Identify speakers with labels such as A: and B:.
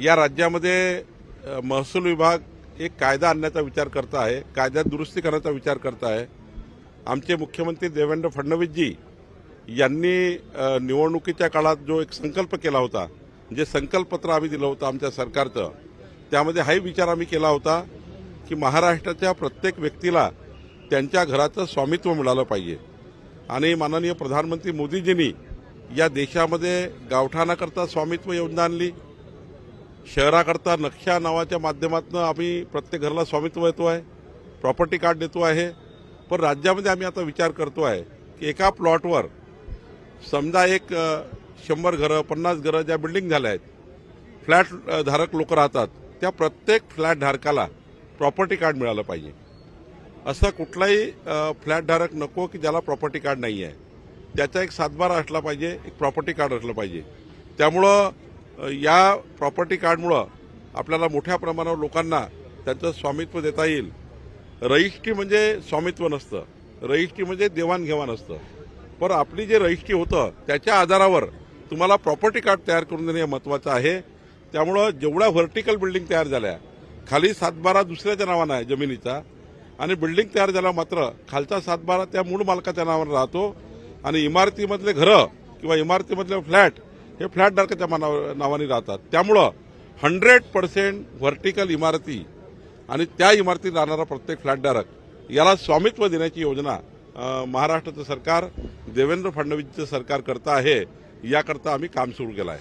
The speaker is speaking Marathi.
A: या राज्यामध्ये महसूल विभाग एक कायदा आणण्याचा विचार करत आहे कायद्यात दुरुस्ती करण्याचा विचार करत आहे. आमचे मुख्यमंत्री देवेंद्र फडणवीसजी यांनी निवडणुकीच्या काळात जो एक संकल्प केला होता जे संकल्पपत्र आम्ही दिलं होतं आमच्या सरकारचं त्यामध्ये हाही विचार आम्ही केला होता की महाराष्ट्राच्या प्रत्येक व्यक्तीला त्यांच्या घराचं स्वामित्व मिळालं पाहिजे. आणि माननीय प्रधानमंत्री मोदीजींनी या देशामध्ये गावठाणाकरता स्वामित्व योजना आणली शहराकरता नक्षा नावाच्या माध्यमातून आम्ही प्रत्येक घराला स्वामित्व येतो आहे प्रॉपर्टी कार्ड देतो आहे. पण राज्यामध्ये आम्ही आता विचार करतो आहे की एका प्लॉटवर समजा एक शंभर घरं पन्नास घरं ज्या बिल्डिंग झाल्या आहेत फ्लॅट धारक लोक राहतात त्या प्रत्येक फ्लॅट धारकाला प्रॉपर्टी कार्ड मिळालं पाहिजे. असं कुठलाही फ्लॅट धारक नको की ज्याला प्रॉपर्टी कार्ड नाही आहे त्याचा एक सातबारा असला पाहिजे एक प्रॉपर्टी कार्ड असलं पाहिजे. त्यामुळं या प्रॉपर्टी कार्डमुळं आपल्याला मोठ्या प्रमाणावर लोकांना त्यांचं स्वामित्व देता येईल. रजिस्ट्री म्हणजे स्वामित्व नसतं. रजिस्ट्री म्हणजे देवाणघेवाण असतं. पण आपली जे रजिस्ट्री होतं त्याच्या आधारावर तुम्हाला प्रॉपर्टी कार्ड तयार करून देणे हे महत्त्वाचं आहे. त्यामुळं जेवढ्या व्हर्टिकल बिल्डिंग तयार झाल्या खाली सातबारा दुसऱ्याच्या नावानं आहे जमिनीचा आणि बिल्डिंग तयार झाला मात्र खालचा सातबारा त्या मूळ मालकाच्या नावानं राहतो. आणि इमारतीमधले घरं किंवा इमारतीमधले फ्लॅट हे फ्लॅट डार्कच्या नावाने राहतात. त्यामुळं हंड्रेड पर्सेंट व्हर्टिकल इमारती आणि त्या इमारतीत राहणारा प्रत्येक फ्लॅटधारक याला स्वामित्व देण्याची योजना महाराष्ट्राचं सरकार देवेंद्र फडणवीसचं सरकार करतं आहे याकरता आम्ही काम सुरू केलं आहे.